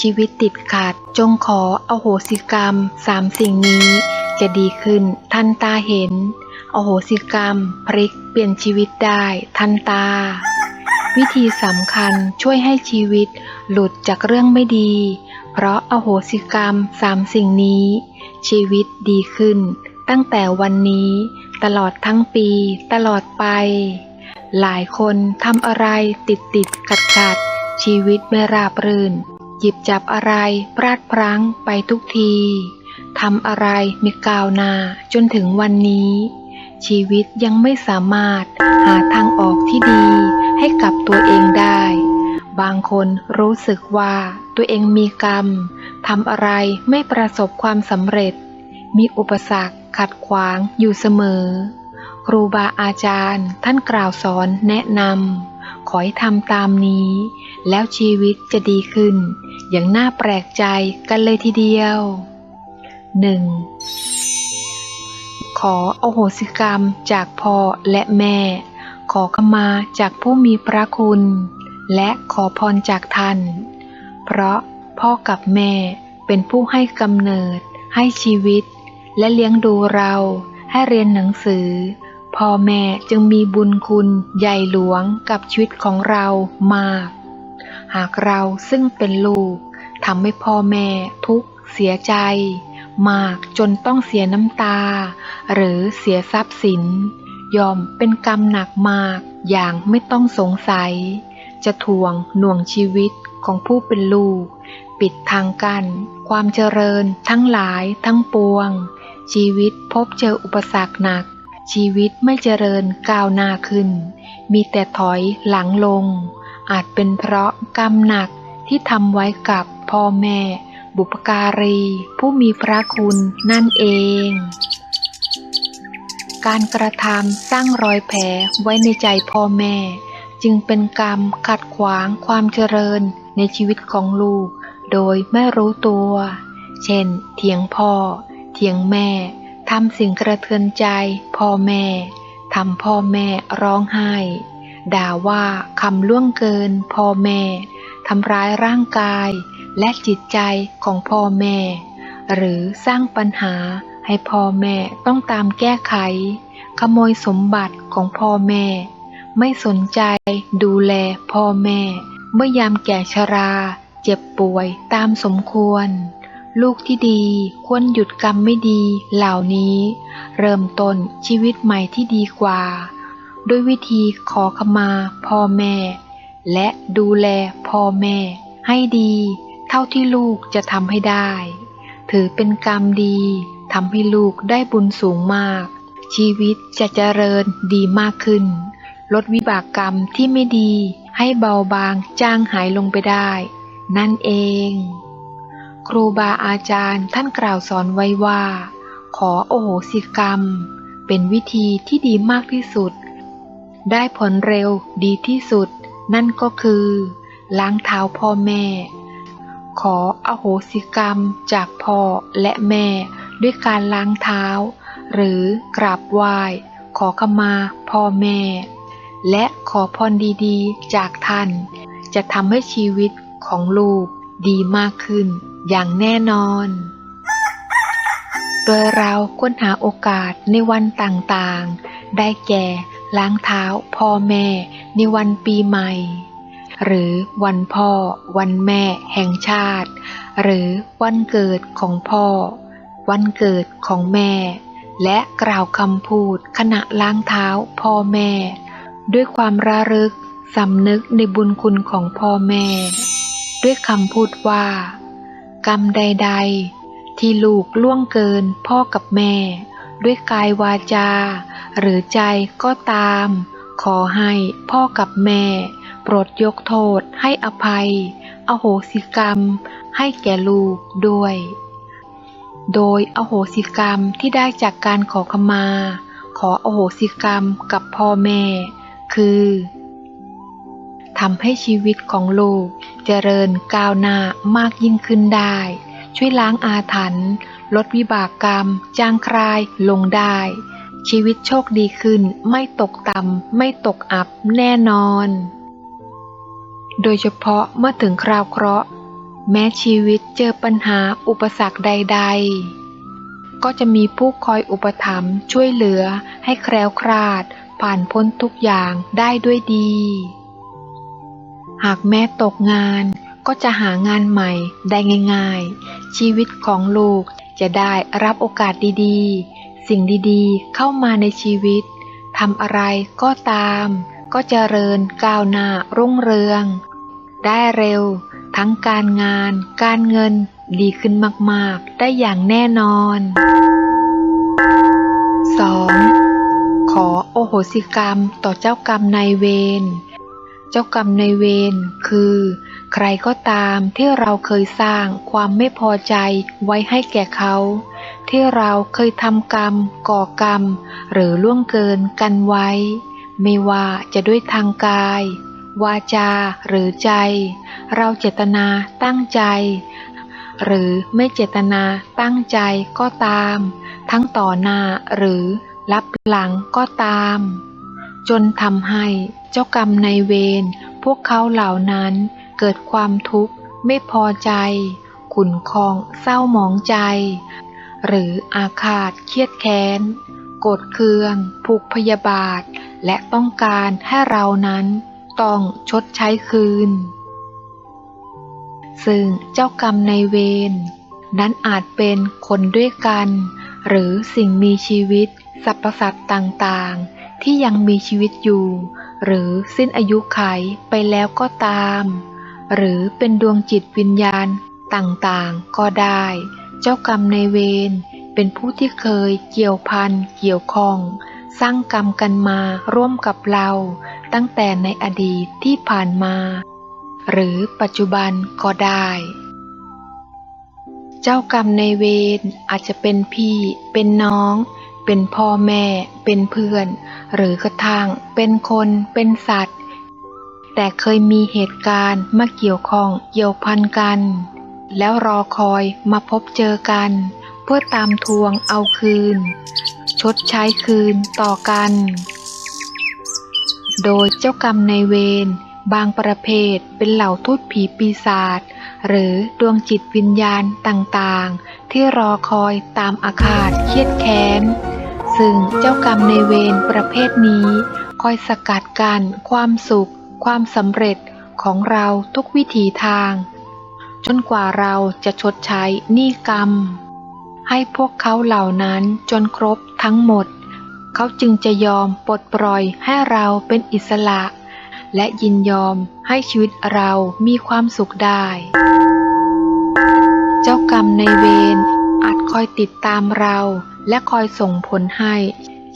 ชีวิตติดขัด จงขออโหสิกรรมสามสิ่งนี้ จะดีขึ้นทันตาเห็น อโหสิกรรมพลิกเปลี่ยนชีวิตได้ทันตา วิธีสำคัญช่วยให้ชีวิตหลุดจากเรื่องไม่ดี เพราะอโหสิกรรมสามสิ่งนี้ ชีวิตดีขึ้น ตั้งแต่วันนี้ตลอดทั้งปีตลอดไป หลายคนทำอะไรติดติดขัดขัดชีวิตไม่ราบรื่น หยิบจับอะไรพลาดพลั้งไปทุกทีทำอะไรม่ก้าวนาจนถึงวันนี้ ชีวิตยังไม่สามารถหาทางออกที่ดีให้กับตัวเองได้ บางคนรู้สึกว่าตัวเองมีกรรมทำอะไรไม่ประสบความสำเร็จ มีอุปสรรคขัดขวางอยู่เสมอ ครูบาอาจารย์ท่านกล่าวสอนแนะนำขอให้ทำตามนี้ แล้วชีวิตจะดีขึ้น อย่างน่าแปลกใจกันเลยทีเดียว 1. ขออโหสิกรรมจากพ่อและแม่ ขอขมาจากผู้มีพระคุณ และขอพรจากท่าน เพราะพ่อกับแม่เป็นผู้ให้กำเนิด ให้ชีวิต และเลี้ยงดูเราให้เรียนหนังสือ พ่อแม่จึงมีบุญคุณใหญ่หลวงกับชีวิตของเรามาก หากเราซึ่งเป็นลูกทำให้พ่อแม่ทุกข์เสียใจ มากจนต้องเสียน้ำตา หรือเสียทรัพย์สิน ยอมเป็นกรรมหนักมากอย่างไม่ต้องสงสัย จะทวงหน่วงชีวิตของผู้เป็นลูก ปิดทางกัน้นความเจริญทั้งหลายทั้งปวง ชีวิตพบเจออุปสรรคหนัก ชีวิตไม่เจริญก้าวหน้าขึ้น มีแต่ถอยหลังลง อาจเป็นเพราะกรรมหนักที่ทำไว้กับพ่อแม่ บุปการี ผู้มีพระคุณนั่นเอง การกระทำสร้างรอยแผลไว้ในใจพ่อแม่ จึงเป็นกรรมขัดขวางความเจริญในชีวิตของลูก โดยไม่รู้ตัว เช่น เถียงพ่อ เถียงแม่ทำสิ่งกระเทือนใจพ่อแม่ทำพ่อแม่ร้องไห้ ด่าว่าคำล่วงเกินพ่อแม่ทำร้ายร่างกายและจิตใจของพ่อแม่ หรือสร้างปัญหาให้พ่อแม่ต้องตามแก้ไข ขโมยสมบัติของพ่อแม่ ไม่สนใจดูแลพ่อแม่ เมื่อยามแก่ชรา เจ็บป่วยตามสมควร ลูกที่ดีควรหยุดกรรมไม่ดีเหล่านี้ เริ่มต้นชีวิตใหม่ที่ดีกว่า ด้วยวิธีขอขมาพ่อแม่ และดูแลพ่อแม่ ให้ดี เท่าที่ลูกจะทำให้ได้ ถือเป็นกรรมดีทำให้ลูกได้บุญสูงมาก ชีวิตจะเจริญดีมากขึ้น ลดวิบากกรรมที่ไม่ดีให้เบาบางจางหายลงไปได้ นั่นเอง ครูบาอาจารย์ท่านกล่าวสอนไว้ว่า ขอโอโหสิกรรม เป็นวิธีที่ดีมากที่สุด ได้ผลเร็วดีที่สุด นั่นก็คือ ล้างเท้าพ่อแม่ ขออโหสิกรรมจากพ่อและแม่ด้วยการล้างเท้า หรือกราบไหว้ขอขมาพ่อแม่ และขอพรดีๆ จากท่าน จะทำให้ชีวิตของลูกดีมากขึ้นอย่างแน่นอน โดยเราค้นหาโอกาสในวันต่างๆ ได้แก่ ล้างเท้าพ่อแม่ ในวันปีใหม่ หรือวันพ่อ วันแม่แห่งชาติ หรือวันเกิดของพ่อ วันเกิดของแม่ และกล่าวคำพูดขณะล้างเท้าพ่อแม่ ด้วยความระลึกสำนึกในบุญคุณของพ่อแม่ ด้วยคำพูดว่า กรรมใด ๆ ที่ลูกล่วงเกินพ่อกับแม่ ด้วยกายวาจา หรือใจก็ตาม ขอให้พ่อกับแม่ โปรดยกโทษให้อภัย อโหสิกรรม ให้แก่ลูกด้วย โดยอโหสิกรรมที่ได้จากการขอขมา ขออโหสิกรรมกับพ่อแม่ คือทำให้ชีวิตของลูกเจริญก้าวหน้ามากยิ่งขึ้นได้ ช่วยล้างอาถรรพ์ลดวิบากกรรม จางคลายลงได้ ชีวิตโชคดีขึ้น ไม่ตกต่ำไม่ตกอับแน่นอน โดยเฉพาะเมื่อถึงคราวเคราะห์ แม้ชีวิตเจอปัญหาอุปสรรคใด ๆ ก็จะมีผู้คอยอุปถัมภ์ช่วยเหลือให้แคล้วคลาด ผ่านพ้นทุกอย่างได้ด้วยดี หากแม่ตกงานก็จะหางานใหม่ได้ง่าย ๆ ชีวิตของลูกจะได้รับโอกาสดีๆ สิ่งดีๆ เข้ามาในชีวิตทำอะไรก็ตาม ก็เจริญก้าวหน้ารุ่งเรือง ได้เร็ว ทั้งการงาน การเงินดีขึ้นมากๆ ได้อย่างแน่นอน 2. ขอโอโหสิกรรมต่อเจ้ากรรมนายเวร เจ้ากรรมนายเวรคือ ใครก็ตามที่เราเคยสร้างความไม่พอใจไว้ให้แก่เขา ที่เราเคยทำกรรม ก่อกรรม หรือล่วงเกินกันไว้ ไม่ว่าจะด้วยทางกาย วาจาหรือใจ เราเจตนาตั้งใจ หรือไม่เจตนาตั้งใจก็ตาม ทั้งต่อหน้าหรือรับหลังก็ตาม จนทำให้เจ้ากรรมในายเวรพวกเขาเหล่านั้นเกิดความทุกข์ไม่พอใจ ขุนคองเศร้าหมองใจ หรืออาฆาตเครียดแค้น โกรธเคือง ผูกพยาบาท และต้องการให้เรานั้นต้องชดใช้คืน ซึ่งเจ้ากรรมในเวรนั้นอาจเป็นคนด้วยกัน หรือสิ่งมีชีวิตสรรพสัตว์ต่างๆ ที่ยังมีชีวิตอยู่ หรือสิ้นอายุไขไปแล้วก็ตาม หรือเป็นดวงจิตวิญญาณต่างๆ ก็ได้ เจ้ากรรมในเวรเป็นผู้ที่เคยเกี่ยวพันเกี่ยวข้อง สร้างกรรมกันมาร่วมกับเรา ตั้งแต่ในอดีตที่ผ่านมา หรือปัจจุบันก็ได้ เจ้ากรรมในเวรอาจจะเป็นพี่เป็นน้อง เป็นพ่อแม่ เป็นเพื่อน หรือกระทั่งเป็นคนเป็นสัตว์ แต่เคยมีเหตุการณ์มาเกี่ยวข้องเกี่ยวพันกัน แล้วรอคอยมาพบเจอกัน เพื่อตามทวงเอาคืน ชดใช้คืนต่อกัน โดยเจ้ากรรมในเวรบางประเภทเป็นเหล่าทูตผีปีศาจหรือดวงจิตวิญญาณต่างๆ ที่รอคอยตามอาฆาตเครียดแค้น ซึ่งเจ้ากรรมในเวรประเภทนี้ คอยสกัดกันความสุข ความสำเร็จของเราทุกวิถีทาง จนกว่าเราจะชดใช้หนี้กรรม ให้พวกเขาเหล่านั้นจนครบทั้งหมด เขาจึงจะยอมปลดปล่อยให้เราเป็นอิสระ และยินยอมให้ชีวิตเรามีความสุขได้ เจ้ากรรมในเวรอาจคอยติดตามเราและคอยส่งผลให้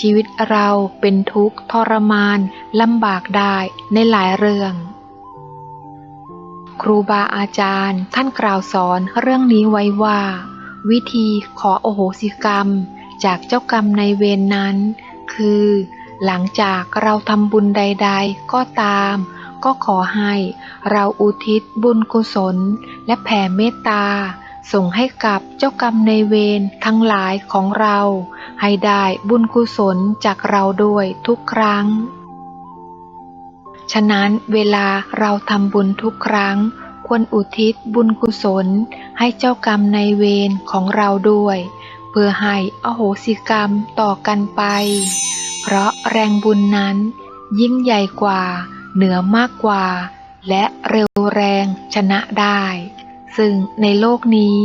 ชีวิตเราเป็นทุกข์ทรมานลำบากได้ในหลายเรื่อง ครูบาอาจารย์ ท่านกล่าวสอนเรื่องนี้ไว้ว่า วิธีขอโอโหสิกรรม จากเจ้ากรรมในเวรนนั้น คือ หลังจากเราทำบุญใด ๆ ก็ตาม ก็ขอให้เราอุทิศบุญกุศล และแผ่เมตตา ส่งให้กับเจ้ากรรมในเวรทั้งหลายของเรา ให้ได้บุญกุศลจากเราด้วยทุกครั้ง ฉะนั้นเวลาเราทำบุญทุกครั้ง ควรอุทิศบุญกุศล ให้เจ้ากรรมในเวรของเราด้วย เพื่อให้อโหสิกรรมต่อกันไป เพราะแรงบุญนั้น ยิ่งใหญ่กว่า เหนือมากกว่า และเร็วแรงชนะได้ ซึ่งในโลกนี้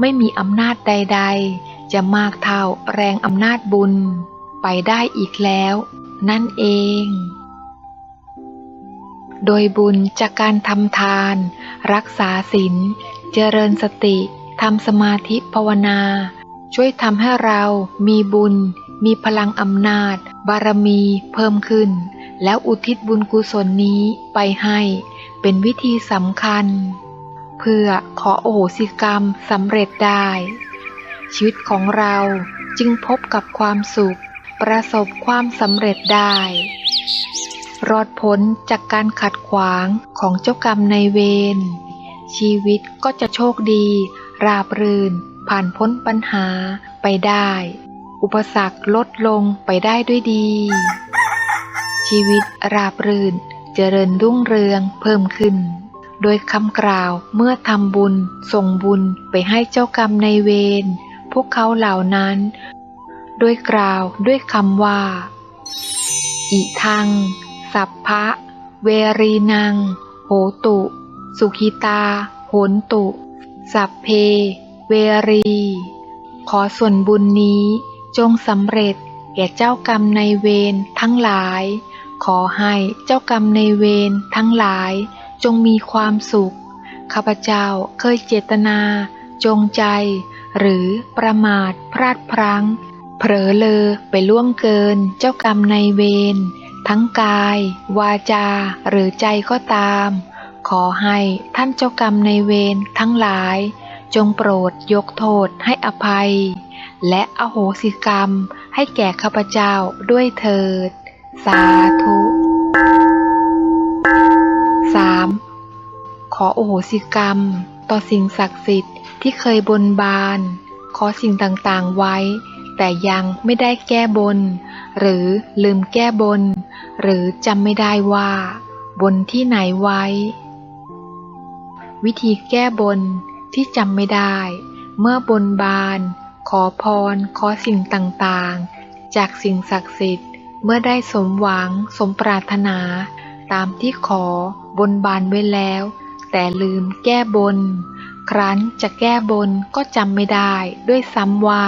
ไม่มีอำนาจใด ๆ จะมากเท่าแรงอำนาจบุญ ไปได้อีกแล้ว นั่นเอง โดยบุญจากการทำทาน รักษาศีลเจริญสติทำสมาธิภาวนา ช่วยทำให้เรามีบุญ มีพลังอำนาจ บารมีเพิ่มขึ้น แล้วอุทิศบุญกุศลนี้ไปให้ เป็นวิธีสำคัญ เพื่อขอโอโหสิกรรมสำเร็จได้ ชีวิตของเราจึงพบกับความสุข ประสบความสำเร็จได้ รอดพ้นจากการขัดขวางของเจ้ากรรมในเวร ชีวิตก็จะโชคดี ราบรื่น ผ่านพ้นปัญหาไปได้ อุปสรรคลดลงไปได้ด้วยดี ชีวิตราบรื่น เจริญรุ่งเรืองเพิ่มขึ้น โดยคำกล่าวเมื่อทำบุญ ส่งบุญไปให้เจ้ากรรมในเวร พวกเขาเหล่านั้นโดยกล่าวด้วยคำว่า อิทัง สัพพะ เวรีนัง โหตุ สุขิตา โหนตุ สัพเพ เวรี ขอส่วนบุญนี้จงสำเร็จแก่เจ้ากรรมในเวรทั้งหลาย ขอให้เจ้ากรรมในเวรทั้งหลาย จงมีความสุข ข้าพเจ้าเคยเจตนา จงใจ หรือประมาทพลาดพลั้ง เผลอเลอไปล่วงเกินเจ้ากรรมในเวร ทั้งกาย วาจา หรือใจก็ตาม ขอให้ท่านเจ้ากรรมในเวรทั้งหลาย จงโปรดยกโทษให้อภัย และอโหสิกรรมให้แก่ข้าพเจ้าด้วยเถิด สาธุ 3. ขอโอโหสิกรรม ต่อสิ่งศักดิ์สิทธิ์ที่เคยบนบาน ขอสิ่งต่างๆไว้ แต่ยังไม่ได้แก้บน หรือลืมแก้บน หรือจำไม่ได้ว่า บนที่ไหนไว้ วิธีแก้บนที่จำไม่ได้ เมื่อบนบาน ขอพร ขอสิ่งต่างๆ จากสิ่งศักดิ์สิทธิ์ เมื่อได้สมหวังสมปรารถนา ตามที่ขอบนบานไว้แล้ว แต่ลืมแก้บน ครั้นจะแก้บนก็จำไม่ได้ด้วยซ้ำว่า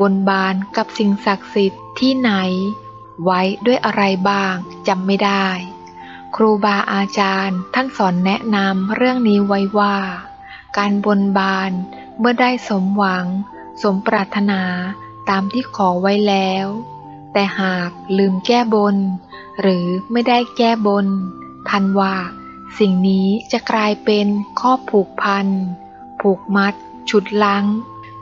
บนบานกับสิ่งศักดิ์สิทธิ์ที่ไหน ไว้ด้วยอะไรบ้างจำไม่ได้ ครูบาอาจารย์ท่านสอนแนะนำเรื่องนี้ไว้ว่า การบนบานเมื่อได้สมหวัง สมปรารถนาตามที่ขอไว้แล้ว แต่หากลืมแก้บน หรือไม่ได้แก้บนทันว่า สิ่งนี้จะกลายเป็นข้อผูกพัน ผูกมัด ฉุดลัง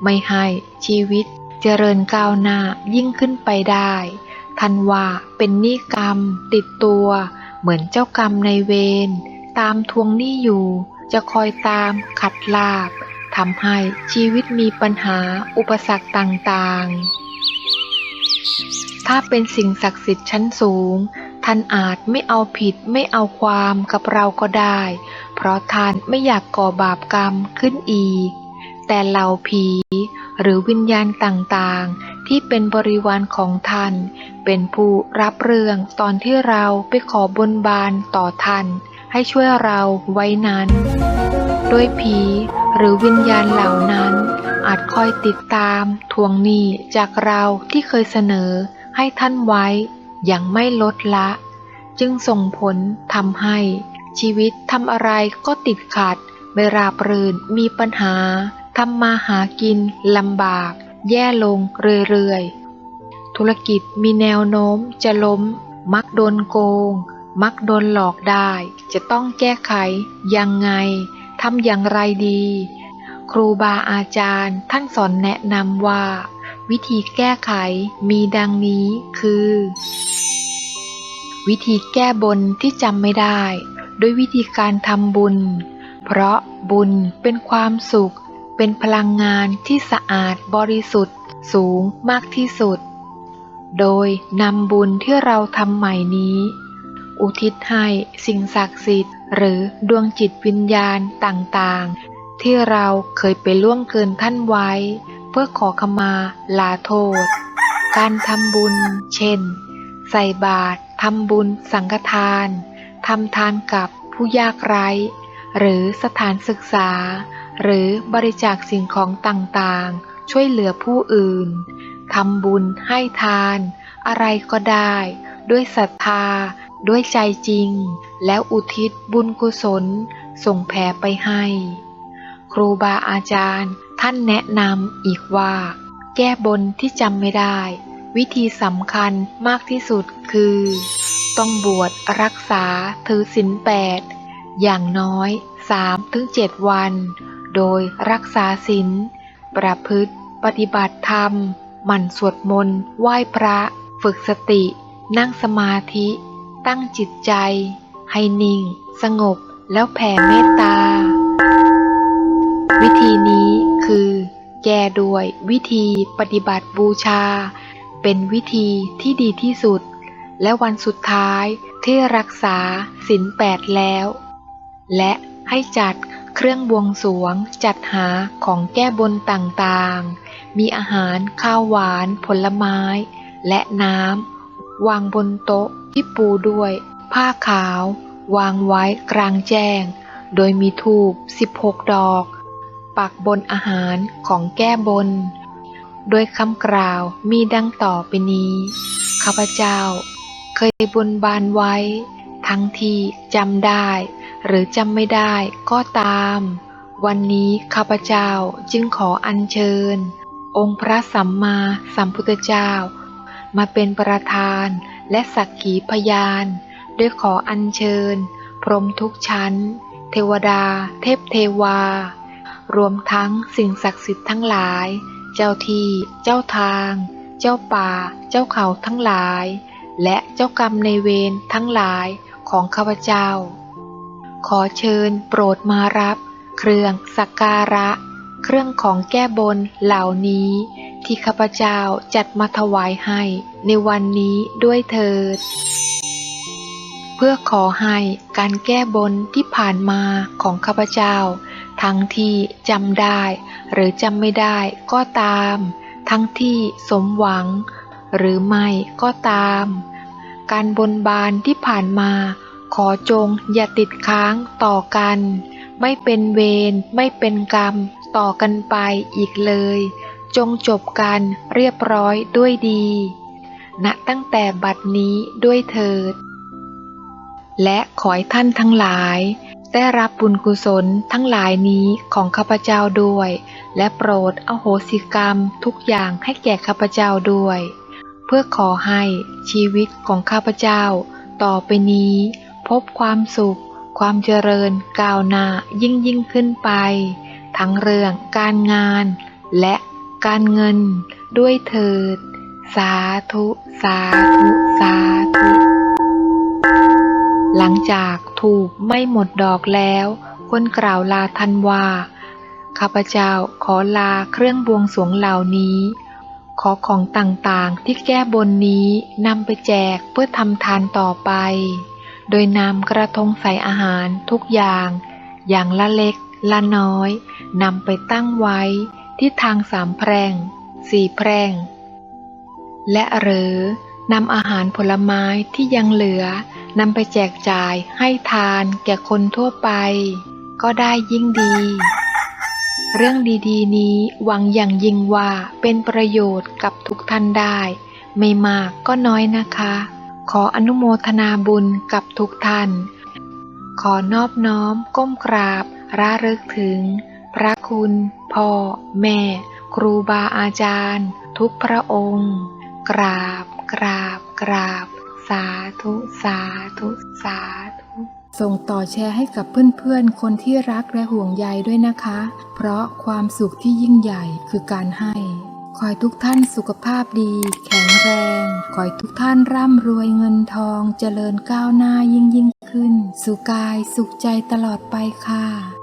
ไม่ให้ชีวิต จริญก้าวหน้ายิ่งขึ้นไปได้ทันว่าเป็นหนี้กรรม ติดตัว เหมือนเจ้ากรรมในเวรตามทวงหนี้อยู่ จะคอยตามขัดลาบทำให้ชีวิตมีปัญหาอุปสรรคต่างๆ ถ้าเป็นสิ่งศักดิ์สิทธิ์ชั้นสูง ท่านอาจไม่เอาผิดไม่เอาความกับเราก็ได้ เพราะท่านไม่อยากก่อบาปกรรมขึ้นอีก แต่เหล่าผี หรือวิญญาณต่างๆ ที่เป็นบริวารของท่าน เป็นผู้รับเรื่องตอนที่เราไปขอบนบานต่อท่าน ให้ช่วยเราไว้นั้น โดยผีหรือวิญญาณเหล่านั้น อาจคอยติดตามทวงหนี้จากเราที่เคยเสนอให้ท่านไว้อย่างไม่ลดละ จึงส่งผลทำให้ชีวิตทำอะไรก็ติดขัดไม่ราบรื่นมีปัญหา ทำมาหากินลำบาก แย่ลงเรื่อยๆ ธุรกิจมีแนวโน้มจะล้ม มักโดนโกง มักโดนหลอกได้ จะต้องแก้ไข ยังไงทำอย่างไรดี ครูบาอาจารย์ท่านสอนแนะนำว่า วิธีแก้ไขมีดังนี้คือ วิธีแก้บนที่จำไม่ได้ ด้วยวิธีการทำบุญ เพราะบุญเป็นความสุข เป็นพลังงานที่สะอาดบริสุทธิ์ สูงมากที่สุด โดยนำบุญที่เราทำใหม่นี้ อุทิศให้สิ่งศักดิ์สิทธิ์ หรือดวงจิตวิญญาณต่างๆ ที่เราเคยไปล่วงเกินท่านไว้ เพื่อขอขมาลาโทษ การทำบุญ เช่น ใส่บาตรทำบุญสังฆทานทำทานกับผู้ยากไร้ หรือสถานศึกษา หรือบริจาคสิ่งของต่างๆ ช่วยเหลือผู้อื่น ทำบุญให้ทาน อะไรก็ได้ ด้วยศรัทธา ด้วยใจจริง แล้วอุทิศบุญกุศล ส่งแผ่ไปให้ ครูบาอาจารย์ท่านแนะนำอีกว่า แก้บนที่จำไม่ได้ วิธีสำคัญมากที่สุดคือ ต้องบวชรักษาถือศีลแปดอย่างน้อย 3-7 วัน โดยรักษาศีลประพฤติ ปฏิบัติธรรม หมั่นสวดมนต์ไหว้พระ ฝึกสติ นั่งสมาธิ ตั้งจิตใจ ให้นิ่ง สงบแล้วแผ่เมตตา วิธีนี้คือ แก้ด้วยวิธีปฏิบัติบูชา เป็นวิธีที่ดีที่สุด และวันสุดท้ายที่รักษาศีลแปดแล้ว และให้จัด เครื่องบวงสรวงจัดหาของแก้บนต่างๆ มีอาหารข้าวหวาน ผลไม้ และน้ำ วางบนโต๊ะที่ปูด้วย ผ้าขาว วางไว้กลางแจ้ง โดยมีทูบ 16 ดอก ปักบนอาหารของแก้บน โดยคำกล่าวมีดังต่อไปนี้ ข้าพเจ้า เคยบนบานไว้ ทั้งที่จำได้ หรือจำไม่ได้ก็ตาม วันนี้ข้าพเจ้าจึงขออัญเชิญ องค์พระสัมมาสัมพุทธเจ้า มาเป็นประธานและสักขีพยานด้วยขออัญเชิญ พรหมทุกชั้น เทวดา เทพเทวา รวมทั้งสิ่งศักดิ์สิทธิ์ทั้งหลาย เจ้าที่ เจ้าทาง เจ้าป่า เจ้าเขาทั้งหลาย และเจ้ากรรมในเวรทั้งหลายของข้าพเจ้า ขอเชิญโปรดมารับ เครื่องสักการะ เครื่องของแก้บนเหล่านี้ ที่ข้าพเจ้าจัดมาถวายให้ในวันนี้ด้วยเถิด เพื่อขอให้การแก้บนที่ผ่านมาของข้าพเจ้า ทั้งที่จำได้ หรือจำไม่ได้ก็ตาม ทั้งที่สมหวัง หรือไม่ก็ตาม การบนบานที่ผ่านมา ขอจงอย่าติดค้างต่อกัน ไม่เป็นเวรไม่เป็นกรรม ต่อกันไปอีกเลย จงจบกันเรียบร้อยด้วยดีณตั้งแต่บัดนี้ด้วยเถิด และขอให้ท่านทั้งหลาย ได้รับบุญกุศลทั้งหลายนี้ของข้าพเจ้าด้วย และโปรดอโหสิกรรมทุกอย่างให้แก่ข้าพเจ้าด้วย เพื่อขอให้ชีวิตของข้าพเจ้า ต่อไปนี้ พบความสุข ความเจริญก้าวหน้ายิ่งยิ่งขึ้นไป ทั้งเรื่องการงาน และการเงินด้วยเถิด สาธุ สาธุ สาธุ หลังจากถูกไม่หมดดอกแล้ว คนกล่าวลาทันว่าข้าพเจ้าขอลาเครื่องบวงสวงเหล่านี้ ขอของต่างๆที่แก้บนนี้นำไปแจกเพื่อทำทานต่อไป โดยนำกระทงใส่อาหารทุกอย่าง อย่างละเล็กละน้อยนำไปตั้งไว้ที่ทางสามแพร่งสี่แพร่ง และหรือนำอาหารผลไม้ที่ยังเหลือนำไปแจกจ่ายให้ทานแก่คนทั่วไป ก็ได้ยิ่งดี เรื่องดีๆ นี้หวังอย่างยิ่งว่าเป็นประโยชน์กับทุกท่านได้ ไม่มากก็น้อยนะคะ ขออนุโมทนาบุญกับทุกท่าน ขอนอบน้อมก้มกราบระลึกถึง พระคุณ พ่อ แม่ ครูบาอาจารย์ ทุกพระองค์ กราบ กราบ กราบ สาธุ สาธุ สาธุ ส่งต่อแชร์ให้กับเพื่อนๆ คนที่รักและห่วงใยด้วยนะคะ เพราะความสุขที่ยิ่งใหญ่คือการให้ ขอให้ทุกท่านสุขภาพดีแข็ง แรง ขอให้ทุกท่านร่ำรวยเงินทองเจริญก้าวหน้ายิ่งยิ่งขึ้น สุขกายสุขใจตลอดไปค่ะ